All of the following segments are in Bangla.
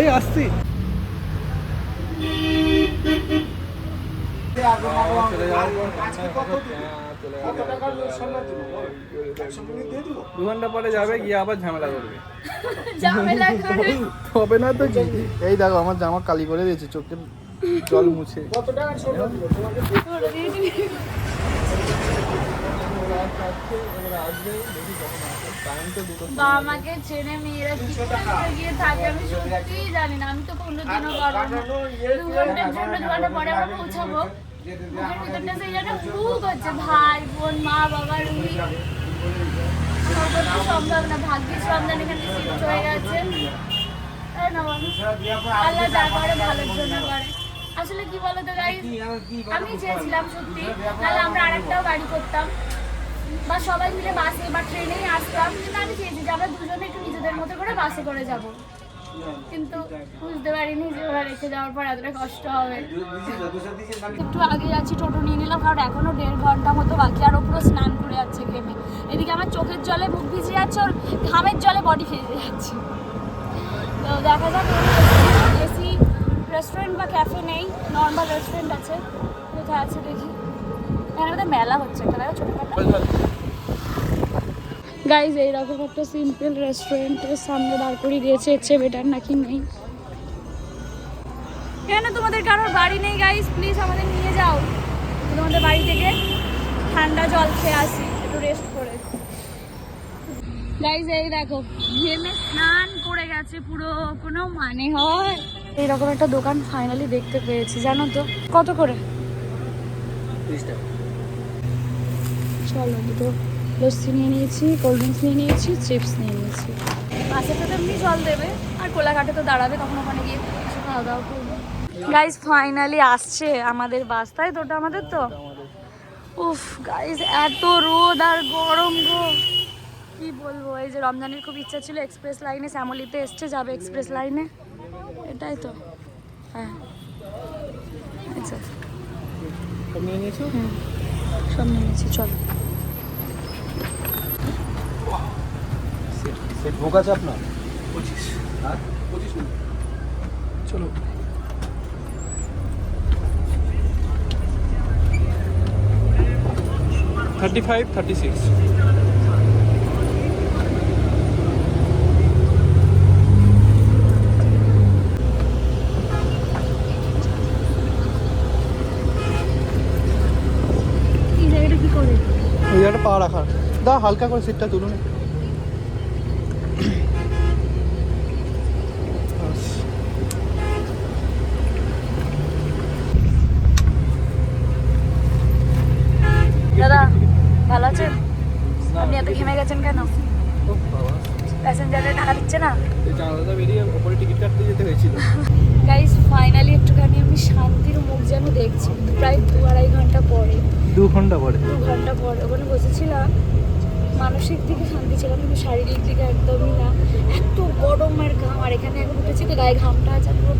এই আসছি। দু ঘণ্টা পরে যাবে গিয়ে আবার ঝামেলা করবে। হবে না তো এই দেখো আমার জামা কালি করে দিয়েছে চোখের জল মুছে। দিয়ে দিবি। বাবা মাকে ছেড়ে মেয়েরা কি করে গিয়ে থাকে? আমি সত্যিই জানি না আমি তো কোনোদিনও পারব না। দু ঘণ্টার জন্য দু ঘণ্টা পরে আমরা পৌঁছাবো। মুখের ভিতরটা সেই যেন হুক হচ্ছে ভাই বোন মা বাবা রুহি। সম্ভব না ভাগ্যের সন্ধান এখানে শিফট হয়ে গেছে। তাই না বলো? আল্লাহ যা করে ভালোর জন্য করে। আসলে কি বলতো গাইজ আমি চেয়েছিলাম সত্যি। তাহলে আমরা আরেকটাও গাড়ি করতাম। বা সবাই মিলে বাসে বা ট্রেনেই আসতাম কিন্তু আমি চেয়েছি যে আমরা দুজনে একটু নিজেদের মতো করে বাসে করে যাব। কিন্তু বুঝতে পারিনি যে ওরা রেখে যাওয়ার পর এতটা কষ্ট হবে। একটু আগে যাচ্ছি, টোটো নিয়ে নিলাম, কারণ এখনও দেড় ঘণ্টা মতো বাকি, আর ও পুরো স্নান করে যাচ্ছে ঘেমে। এদিকে আমার চোখের জলে মুখ ভিজে যাচ্ছে, ওর ঘামের জলে বডি ভিজে যাচ্ছে। তো দেখা যাক, এসি রেস্টুরেন্ট বা ক্যাফে নেই নর্মাল রেস্টুরেন্ট আছে। কোথায় আছে দেখি। এখানে মেলা হচ্ছে একটা দেখো ছোটখাটো। গাইজ এইরকম একটা সিম্পল রেস্টুরেন্টের সামনে দাঁড় করিয়ে দিয়েছে এর চেয়ে বেটার নাকি নেই। এখানে তোমাদের কারোর বাড়ি নেই গাইজ প্লিজ আমাদের নিয়ে যাও। তোমাদের বাড়ি থেকে ঠান্ডা জল খেয়ে আসি একটু রেস্ট করে। গাইজ এই দেখো ঘেমে স্নান করে গেছে পুরো কোনো মানে হয়। এইরকম একটা দোকান ফাইনালি দেখতে পেয়েছি জানো তো? কত করে? চলো দুটো লস্যি নিয়ে নিয়েছি কোল্ড ড্রিঙ্কস নিয়ে নিয়েছি চিপস নিয়ে নিয়েছি। বাসে তো এমনি জল দেবে আর কোলাঘাটে তো দাঁড়াবে তখন ওখানে গিয়ে কিছু খাওয়া দাওয়া করব। গাইজ ফাইনালি আসছে আমাদের বাস তাই তো ওটা আমাদের তো? উফ গাইজ এত রোদ আর গরম গো। কি বলব এই যে রমজানের খুব ইচ্ছা ছিল এক্সপ্রেস লাইনে শ্যামলিতে এসছে যাবে এক্সপ্রেস লাইনে এটাই তো হ্যাঁ। আচ্ছা। সব নিয়ে নিয়েছো চলো। সেট ভোগ আছে আপনার পঁচিশ। হ্যাঁ পঁচিশ চলো। থার্টি ফাইভ থার্টি সিক্স এই জায়গাটা কি করে রাখার দা হালকা করে সিটটা তুলুন। দাদা ভালো আছেন? আপনি এত ঘেমে গেছেন কেন? প্যাসেঞ্জারের টাকা দিচ্ছে না? এই জানালাটা বেরিয়ে ওপরে টিকিট কাটতে যেতে হয়েছিল। গাইস ফাইনালি একটুখানি আমি শান্তির মুখ যেন দেখছি। প্রায় দু আড়াই ঘণ্টা পরে। দু ঘণ্টা পরে? দু ঘণ্টা পরে। ওখানে বসেছিলাম। মানসিক দিকে শান্তি ছিলাম কিন্তু শারীরিক দিকে একদমই না। এত গরমের ঘাম আর এখানে এখন উঠেছি তো গায়ে ঘামটা আছে পুরো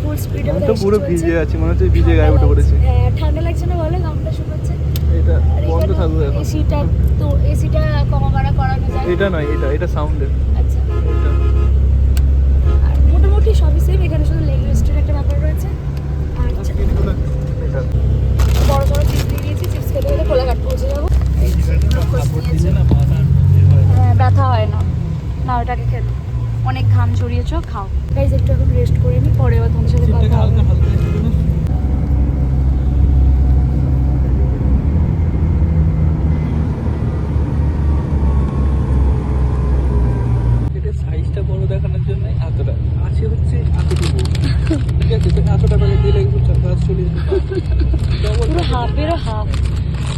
ফুল স্পিডে তো পুরো ভিজে আছি মনে হচ্ছে ভিজে গায়ে উঠে পড়েছি। হ্যাঁ ঠান্ডা লাগছে না বলে ঘামটা শুকাচ্ছে। এটা বন্ধ থাকবে এখন। এসিটা তো এসিটা কমা বাড়া করানো যায়। এটা নয় এটা এটা সাউন্ডের আচ্ছা। মোটামুটি সবই সেম এখানে শুধু লেগ রেস্টের একটা ব্যাপার রয়েছে। আর বড় বড় চিপস দিয়ে দিয়েছি চিপস খেতে খেতে কোলাঘাট পৌঁছে যাব। হ্যাঁ ব্যথা হয় না। না ওটাকে খেতে অনেক ঘাম ঝরিয়েছ খাও। গাইজ একটু এখন রেস্ট করে নি পরে তোমার সাথে কথা হবে এটা সাইজটা বড় দেখানোর জন্য এতটা আছে হচ্ছে এতটুকু ঠিক আছে তো এতটা বেলা দিলে একটু চাষ চলে যেতে পুরো হাফ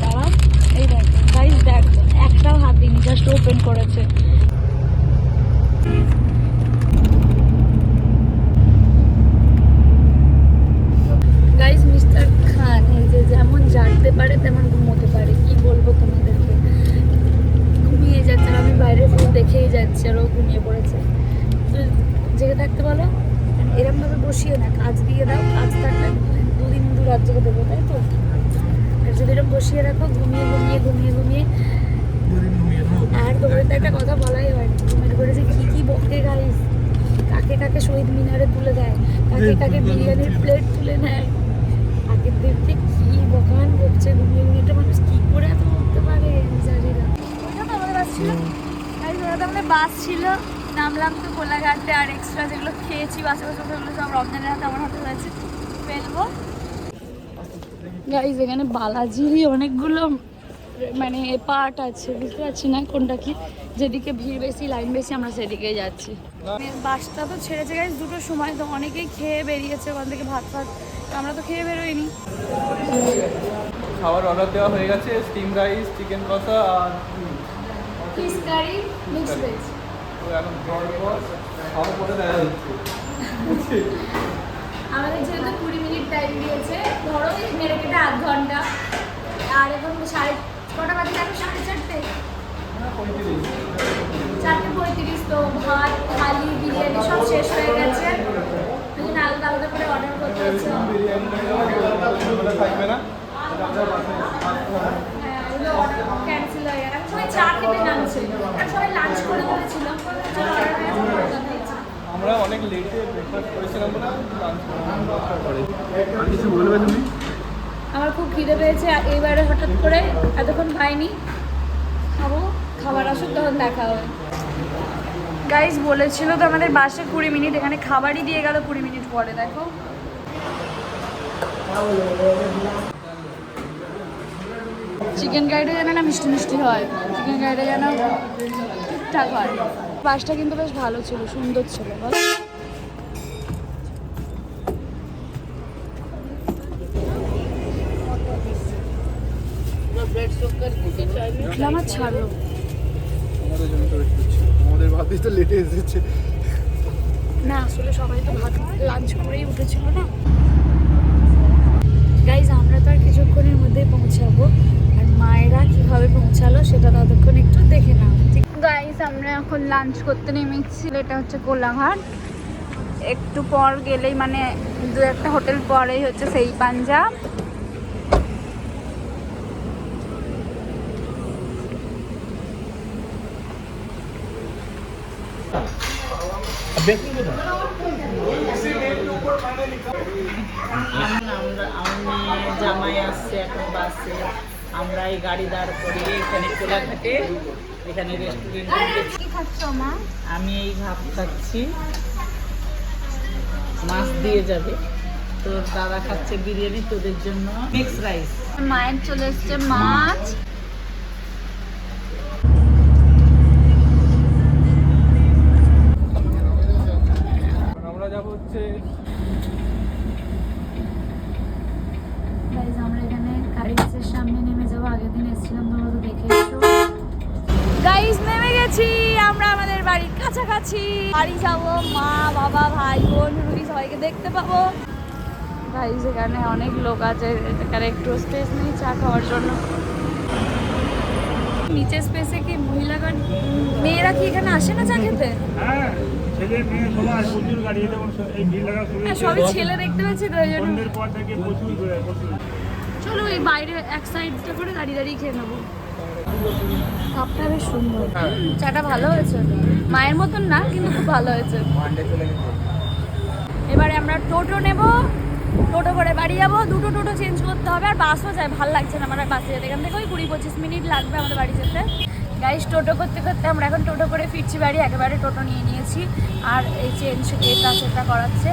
দাঁড়া এই দেখ গাইজ হাত দিইনি জাস্ট ওপেন করেছে। গাইজ মিস্টার খান যে যেমন জানতে পারে, তেমন ঘুমোতে পারে। কি বলব তোমাদেরকে? ঘুমিয়ে যাচ্ছে আমি বাইরের ফোন দেখেই যাচ্ছি, আর ঘুমিয়ে পড়েছে। জেগে থাকতে বলো, এরমভাবে বসিয়ে না, কাজ দিয়ে দাও, কাজ থাকলে দুদিন দু রাত জেগে দেবো তাই তো? আর যদি এরকম বসিয়ে রাখো ঘুমিয়ে ঘুমিয়ে ঘুমিয়ে ঘুমিয়ে আর তোমাদের তো একটা কথা বলাই হয়নি। ঘুমিয়ে করেছে কি কি বকে গাইস কাকে কাকে শহীদ মিনারে তুলে দেয়? কাকে কাকে বিরিয়ানির প্লেট তুলে নেয়? আগের দিন দিনকে কি বকান বকছে ঘুমিয়ে ঘুমিয়ে একটা মানুষ কি করে এত উঠতে পারে জানি না ওইটা তো আমাদের বাস ছিল। তাই তো আমাদের বাস ছিল। নামলাম তো কোলাঘাটে আর এক্সট্রা যেগুলো খেয়েছি বাসে বসে সব রমজানের হাতে আমার হাতে হয়েছে। ফেলব। গাইজ এখানে বালাজিরই অনেকগুলো মানে পার্ট আছে বুঝতে পারছি না কোনটা কি। যেদিকে ভিড় বেশি লাইন বেশি আমরা সেদিকে যাচ্ছি। মানে বাসটা তো ছেড়েছে গাইজ দুটোর সময় তো অনেকেই খেয়ে বেরিয়েছে ওখান থেকে ভাত ফাত। আমরা তো খেয়ে বেরোইনি। খাবার অর্ডার দেওয়া হয়ে গেছে স্টিম রাইস চিকেন কষা আর ফিশ কারি মিক্স ভেজ এখন হচ্ছে। আমাদের যেহেতু কুড়ি মিনিট টাইম দিয়েছে ধরো আধ ঘণ্টা। আর এখন সাড়ে কটা বাজে এখন সাড়ে চারটে। চারটে পঁয়ত্রিশ তো ভাত থালি বিরিয়ানি সব শেষ হয়ে গেছে। জন্য আলাদা আলাদা করে অর্ডার করতে হচ্ছে। না ক্যান্সেল হয়ে গেল সবাই চা খেতে নামছে। সবাই লাঞ্চ করে করেছিল আমরা অনেক লেটে ব্রেকফাস্ট করেছিলাম বলে লাঞ্চ করে আর কিছু বলবে তুমি? আমার খুব খিদে পেয়েছে এইবারে হঠাৎ করে এতক্ষণ খাইনি। খাব, খাবার আসুক, তখন দেখা হবে। গাইজ বলেছিল তো আমাদের বাসে কুড়ি মিনিট, এখানে খাবারই দিয়ে গেল কুড়ি মিনিট পরে, দেখো। চিকেন কারিটা যেন না মিষ্টি মিষ্টি হয়। চিকেন কারিটা যেন ঠিকঠাক হয়। বাসটা কিন্তু বেশ ভালো ছিল, সুন্দর ছিল আর ছাড়লো। আমাদের জন্য তো wait করছি। আমাদের ভাতেই তো লেটে এসেছে। না আসলে সবাই তো ভাত লাঞ্চ করেই উঠেছিল না। গাইজ আমরা তো আর কিছুক্ষণের মধ্যেই পৌঁছাবো। আর মায়েরা কীভাবে পৌঁছালো সেটা ততক্ষণ একটু দেখে নাও। ঠিক গাইজ আমরা এখন লাঞ্চ করতে নেমেছি। এটা হচ্ছে কোলাঘাট। একটু পর গেলেই মানে দু একটা হোটেল পরেই হচ্ছে সেই পাঞ্জাব এখন আমরা আমি জামাই আসছে এখন বাসে আমরা এই গাড়ি দাঁড় এখানে এখানে রেস্টুরেন্টে আমি এই ভাব খাচ্ছি। মাছ দিয়ে যাবে। তোর দাদা খাচ্ছে বিরিয়ানি, তোদের জন্য মিক্স রাইস মায়ের চলে এসছে মাছ। গাইজ এখানে অনেক লোক আছে এখানে একটু স্পেস নেই চা খাওয়ার জন্য। নিচে স্পেসে কি মহিলাগণ মেয়েরা কি এখানে আসে না চা খেতে? হ্যাঁ সবাই হ্যাঁ সবই ছেলে দেখতে পাচ্ছি তো ওই জন্য। চলো এই বাইরে এক সাইডটা করে দাঁড়িয়ে দাঁড়িয়ে খেয়ে নেব। কাপটা বেশ সুন্দর। চাটা ভালো হয়েছে। মায়ের মতন না কিন্তু খুব ভালো হয়েছে। এবারে আমরা টোটো নেব। টোটো করে বাড়ি যাব দুটো টোটো চেঞ্জ করতে হবে আর বাসও যায় ভালো লাগছে না আমার বাসে যেতে। এখান থেকে ওই কুড়ি পঁচিশ মিনিট লাগবে আমাদের বাড়ি যেতে। গাইস টোটো করতে করতে আমরা এখন টোটো করে ফিরছি বাড়ি একেবারে টোটো নিয়ে নিয়েছি। আর এই চেঞ্জ এটা সেটা করাচ্ছে।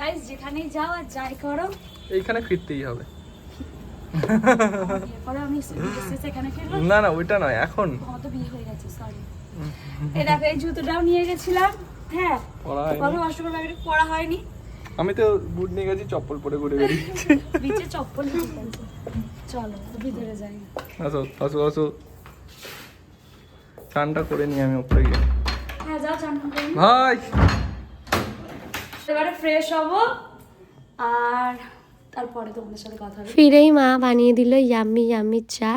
গাইস যেখানেই যাও আর যাই করো। এইখানে ফিরতেই হবে। না না ওইটা নয় এখন। বিয়ে হয়ে গেছে সরি এই দেখো এই জুতোটাও নিয়ে গেছিলাম হ্যাঁ। অষ্টমের ব্যাপারে পড়া হয়নি। আমি তো বুট নিয়ে গেছি চপ্পল পরে ঘুরে বেরিয়েছি চপ্পল চলো ভিতরে যাই। আসো আসো আসো। চানটা করে নিই আমি উপরে গিয়ে। হ্যাঁ যাও চান করে ভাই! এবারে ফ্রেশ হব আর তারপরে তোমাদের সাথে কথা হবে। ফিরেই মা বানিয়ে দিল ইয়াম্মি ইয়াম্মি চা।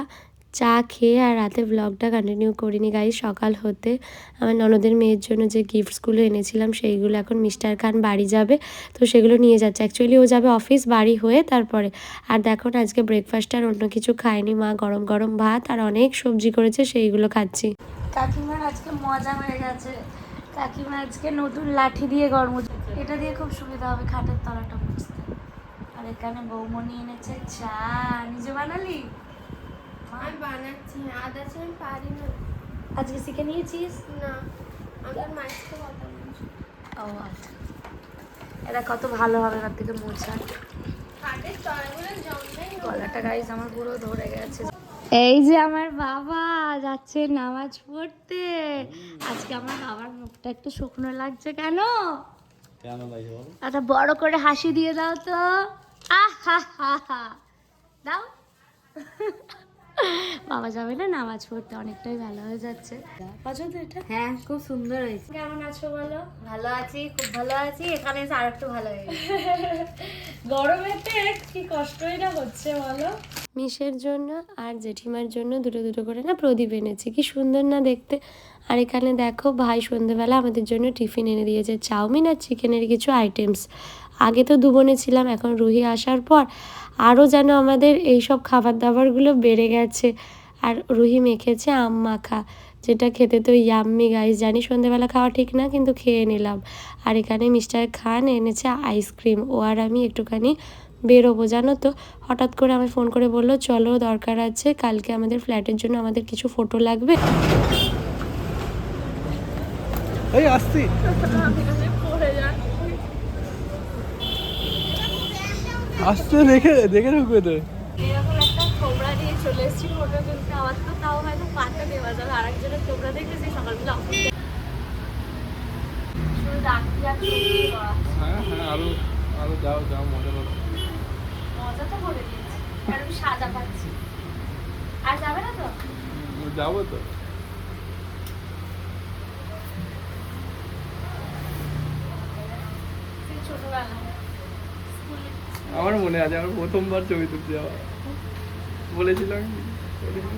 চা খেয়ে আর রাতে ব্লগটা কন্টিনিউ করিনি গাই সকাল হতে আমার ননদের মেয়ের জন্য যে গিফটসগুলো এনেছিলাম সেইগুলো এখন মিস্টার খান বাড়ি যাবে, তো সেগুলো নিয়ে যাচ্ছে। অ্যাকচুয়ালি ও যাবে অফিস বাড়ি হয়ে তারপরে। আর দেখো না, আজকে ব্রেকফাস্ট আর অন্য কিছু খায়নি মা, গরম গরম ভাত আর অনেক সবজি করেছে, সেইগুলো খাচ্ছি। কাকিমার আজকে মজা হয়ে গেছে। কাকিমা আজকে নতুন লাঠি দিয়ে গরম এটা দিয়ে খুব সুবিধা হবে খাটের তলাটা মুছতে। আর এখানে বৌমনি এনেছে চা। নিজে বানালি? বানাচ্ছি আদা আমি পারি না আজকে শিখে নিয়েছিস? না আমি আর মায়ের সাথে কথা বলছি। ও আচ্ছা। এটা কত ভালো হবে এবার থেকে মোছা। গলাটা গাইজ আমার পুরো ধরে গেছে। এই যে আমার বাবা যাচ্ছে নামাজ পড়তে। আজকে আমার বাবার মুখটা একটু শুকনো লাগছে কেন? কেন লাগে বল? একটা বড় করে হাসি দিয়ে দাও তো। আহ হা হা হা। দাও। বাবা যাবে না নামাজ পড়তে অনেকটাই ভালো হয়ে যাচ্ছে। পছন্দ এটা? হ্যাঁ খুব সুন্দর হয়েছে। কেমন আছো বলো? ভালো আছি খুব ভালো আছি এখানে এসে আর একটু ভালো হয়েছে গরমেতে কি কষ্টই না হচ্ছে বলো? মিশের জন্য আর জেঠিমার জন্য দুটো দুটো করে না প্রদীপ এনেছি কি সুন্দর না দেখতে। আর এখানে দেখো ভাই সন্ধেবেলা আমাদের জন্য টিফিন এনে দিয়েছে চাউমিন আর চিকেনের কিছু আইটেমস আগে তো দুবনে ছিলাম এখন রুহি আসার পর আরও যেন আমাদের এইসব খাবার দাবারগুলো বেড়ে গেছে। আর রুহি মেখেছে আম মাখা, যেটা খেতে তো ইয়াম্মি গাইস জানি সন্ধেবেলা খাওয়া ঠিক না, কিন্তু খেয়ে নিলাম। আর এখানে মিস্টার খান এনেছে আইসক্রিম ও আর আমি একটুখানি বেরোবো, জানো তো? হঠাৎ করে আমি ফোন করে বলল, চলো, দরকার আছে, কালকে আমাদের ফ্ল্যাটের জন্য আমাদের কিছু ফটো লাগবে? এই, আসছি। আসতে দেখে দেখে ঢুকবে তো। এরকম একটা কোবরা নিয়ে চলে এসেছি ফটো তুলতে আমার তো তাও হয়তো দেওয়া যাবে আর একজনের কোবরা দেখেছি সকালবেলা অফিসে হ্যাঁ হ্যাঁ আরও আরও যাও যাও মজা করো। মজা তো করে সাজা পাচ্ছি। আর যাবে না তো? যাব তো সেই ছোটবেলা স্কুলে আমার মনে আছে আমার প্রথমবার ছবি তুলতে যাওয়া। বলেছিলাম?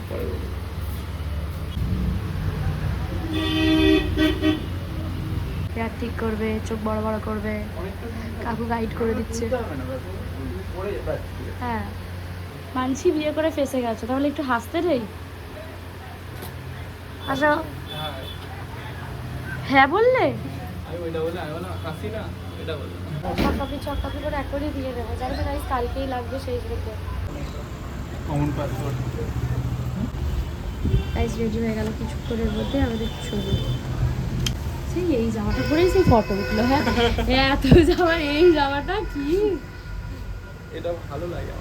পরে। হেয়ার ঠিক করবে চোখ বড় বড় করবে কাকু গাইড করে দিচ্ছে। হ্যাঁ। মানছি বিয়ে করে ফেসে গেছে তাহলে একটু হাসতে নেই আচ্ছা হ্যাঁ বললে? আমি ওইটা বলে আমি বললাম হাসি না এটা বলে। কপি ছ কপি করে করে দিয়ে দেবো। জানি না কালকেই লাগবে সেই থেকে কমন পাসওয়ার্ড গাইস রেডি হয়ে গেল কিছুক্ষণের মধ্যে আমাদের ছবি। সেই এই জামাটা পরেই সেই ফটো উঠল হ্যাঁ? এত জামার এই জামাটা কি? এটা ভালো লাগে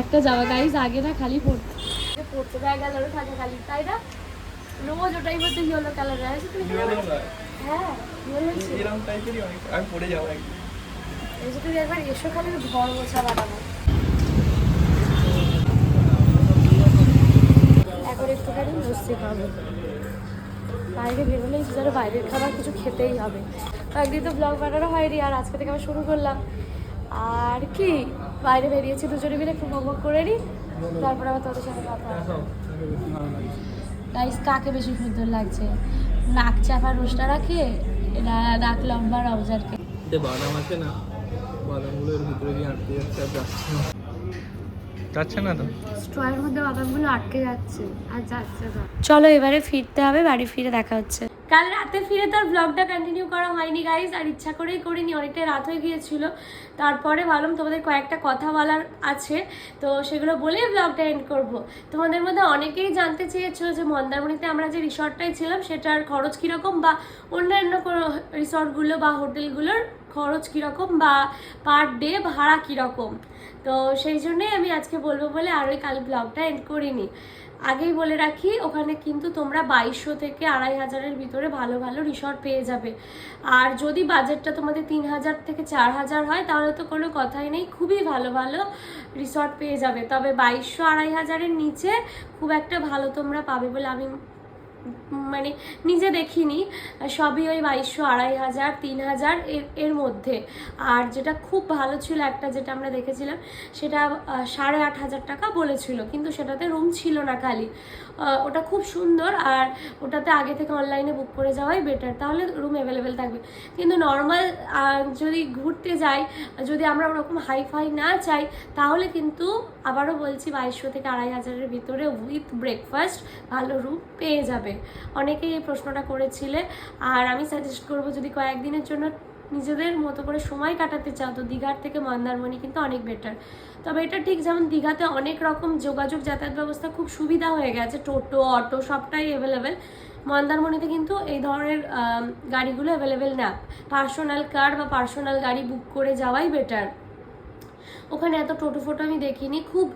একটা জামা গাইস আগে না খালি পড়তে পড়তে দেয় গেল থাকে খালি তাই না? রোজ ওটাই বলতে ইয়েলো কালার আছে তুমি হ্যাঁ। এরকম টাইপেরই অনেক আমি পড়ে যাব একদিন। এই যে একবার এসো খালি ঘর মোছা বানাবো। এখন একটুখানি লস্যি খাব। বাইরে বেরোলেই যারা বাইরের খাবার কিছু খেতেই হবে। একদিন তো ব্লগ বানানো হয়নি, আর আজকে থেকে আবার শুরু করলাম। আর কি, বাইরে বেরিয়েছি, দুজনে মিলে একটু বক করে নিই। তারপর আবার তোদের সাথে কথা গাইস কাকে বেশি সুন্দর লাগছে? নাক চাপা রোস্টা রাখে না নাক লম্বা রমজানকে? যে বাদাম আছে না? বাদামগুলো এর ভিতরে দিয়ে আটকে যাচ্ছে আর যাচ্ছে না। যাচ্ছে না তো? স্ট্রয়ের মধ্যে বাদামগুলো আটকে যাচ্ছে আর যাচ্ছে না। চলো এবারে ফিরতে হবে বাড়ি ফিরে দেখা হচ্ছে। কাল রাতে ফিরে তার ব্লগটা কন্টিনিউ করা হয়নি গাইজ আর ইচ্ছা করেই করিনি অনেকটাই রাত হয়ে গিয়েছিল। তারপরে ভাবলাম তোমাদের কয়েকটা কথা বলার আছে, তো সেগুলো বলেই ব্লগটা এন্ড করব। তোমাদের মধ্যে অনেকেই জানতে চেয়েছো যে মন্দারমণিতে আমরা যে রিসর্টটায় ছিলাম, সেটার খরচ কীরকম বা অন্যান্য কোনো রিসর্টগুলো বা হোটেলগুলোর খরচ কীরকম বা পার ডে ভাড়া কীরকম? তো সেই জন্যই আমি আজকে বলব বলে আর ওই কাল ব্লগটা এন্ড করিনি। আগেই বলে রাখি, ওখানে কিন্তু তোমরা বাইশশো থেকে আড়াই হাজারের ভিতরে ভালো ভালো রিসর্ট পেয়ে যাবে। আর যদি বাজেটটা তোমাদের তিন হাজার থেকে চার হাজার হয়, তাহলে তো কোনো কথাই নেই, খুবই ভালো ভালো রিসর্ট পেয়ে যাবে। তবে বাইশশো আড়াই হাজারের নিচে খুব একটা ভালো তোমরা পাবে বলে আমি মানে নিজে দেখিনি, সবই ওই বাইশশো আড়াই হাজার, তিন হাজার এর এর মধ্যে। আর যেটা খুব ভালো ছিল একটা যেটা আমরা দেখেছিলাম, সেটা সাড়ে আট হাজার টাকা বলেছিল, কিন্তু সেটাতে রুম ছিল না খালি। ওটা খুব সুন্দর আর ওটাতে আগে থেকে অনলাইনে বুক করে যাওয়াই বেটার তাহলে রুম অ্যাভেলেবেল থাকবে। কিন্তু নর্মাল যদি ঘুরতে যাই, যদি আমরা ওরকম হাইফাই না চাই, তাহলে কিন্তু আবারও বলছি বাইশশো থেকে আড়াই হাজারের ভিতরে উইথ ব্রেকফাস্ট ভালো রুম পেয়ে যাবে যাবে। অনেকেই এই প্রশ্নটা করেছিলে। আর আমি সাজেস্ট করব যদি কয়েকদিনের জন্য নিজেদের মতো করে সময় কাটাতে চাও, তো দীঘার থেকে মন্দারমণি কিন্তু অনেক বেটার তবে এটা ঠিক যেমন দীঘাতে অনেক রকম যোগাযোগ যাতায়াত ব্যবস্থা খুব সুবিধা হয়ে গেছে, টোটো, অটো সবটাই অ্যাভেলেবেল মন্দারমণিতে কিন্তু এই ধরনের গাড়িগুলো অ্যাভেলেবেল না। পার্সোনাল কার বা পার্সোনাল গাড়ি বুক করে যাওয়াই বেটার ওখানে এত টোটো ফোটো আমি দেখিনি, খুব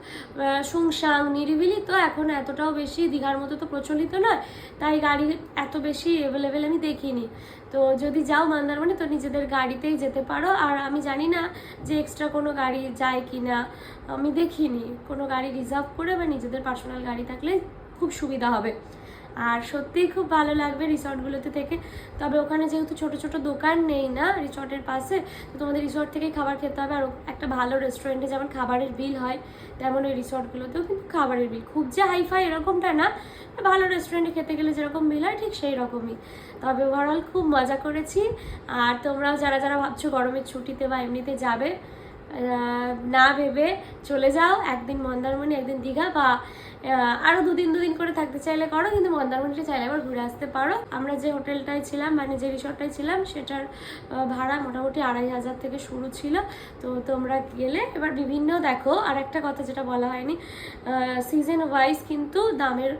সুংসাং নিরিবিলি, তো এখন এতটাও বেশি দীঘার মতো তো প্রচলিত নয়, তাই গাড়ি এত বেশি অ্যাভেলেবেল আমি দেখিনি। তো যদি যাও মন্দারমণি, তো নিজেদের গাড়িতেই যেতে পারো, আর আমি জানি না যে এক্সট্রা কোনো গাড়ি যায় কি না আমি দেখিনি। কোনো গাড়ি রিজার্ভ করে বা নিজেদের পার্সোনাল গাড়ি থাকলে খুব সুবিধা হবে। আর সত্যিই খুব ভালো লাগবে রিসর্টগুলোতে থেকে। তবে ওখানে যেহেতু ছোট ছোট দোকান নেই না রিসর্টের পাশে, তো তোমাদের রিসর্ট থেকেই খাবার খেতে হবে। আর একটা ভালো রেস্টুরেন্টে যেমন খাবারের বিল হয়, তেমন ওই রিসর্টগুলোতেও কিন্তু খাবারের বিল। খুব যে হাইফাই এরকমটা না ভালো রেস্টুরেন্টে খেতে গেলে যেরকম বিল হয় ঠিক সেই রকমই। তবে ওভারঅল খুব মজা করেছি। আর তোমরাও যারা যারা ভাবছ গরমের ছুটিতে বা এমনিতে যাবে না ভেবে চলে যাও। একদিন মন্দারমণি, একদিন দীঘা বা আহ, আরও দুদিন দুদিন করে থাকতে চাইলে করো কিন্তু মন্দারমণিতে চাইলে আবার ঘুরে আসতে পারো। আমরা যে হোটেলটায় ছিলাম মানে যে রিসর্টটায় ছিলাম সেটার ভাড়া মোটামুটি আড়াই হাজার থেকে শুরু ছিল। তো তোমরা গেলে এবার বিভিন্ন দেখো আর একটা কথা যেটা বলা হয়নি সিজন ওয়াইজ কিন্তু দামের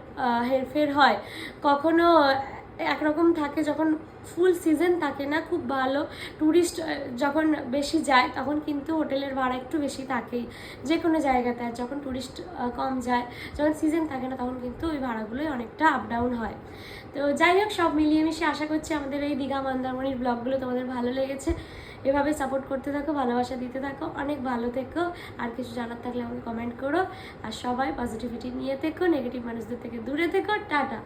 হেরফের হয়। কখনো একরকম থাকে, যখন ফুল সিজন থাকে না, খুব ভালো। ট্যুরিস্ট যখন বেশি যায়, তখন কিন্তু হোটেলের ভাড়া একটু বেশি থাকেই যে কোনো জায়গাতে। আর যখন ট্যুরিস্ট কম যায়, যখন সিজন থাকে না, তখন কিন্তু ওই ভাড়াগুলোই অনেকটা আপ ডাউন হয়। তো যাই হোক, সব মিলিয়ে আশা করছি আমাদের এই দীঘা মন্দারমণির ব্লগগুলো তোমাদের ভালো লেগেছে। এভাবে সাপোর্ট করতে থাকো, ভালোবাসা দিতে থাকো, অনেক ভালো থেকো। আর কিছু জানার থাকলে আমাকে কমেন্ট করো। আর সবাই পজিটিভিটি নিয়ে থেকো নেগেটিভ মানুষদের থেকে দূরে থেকো। টাটা!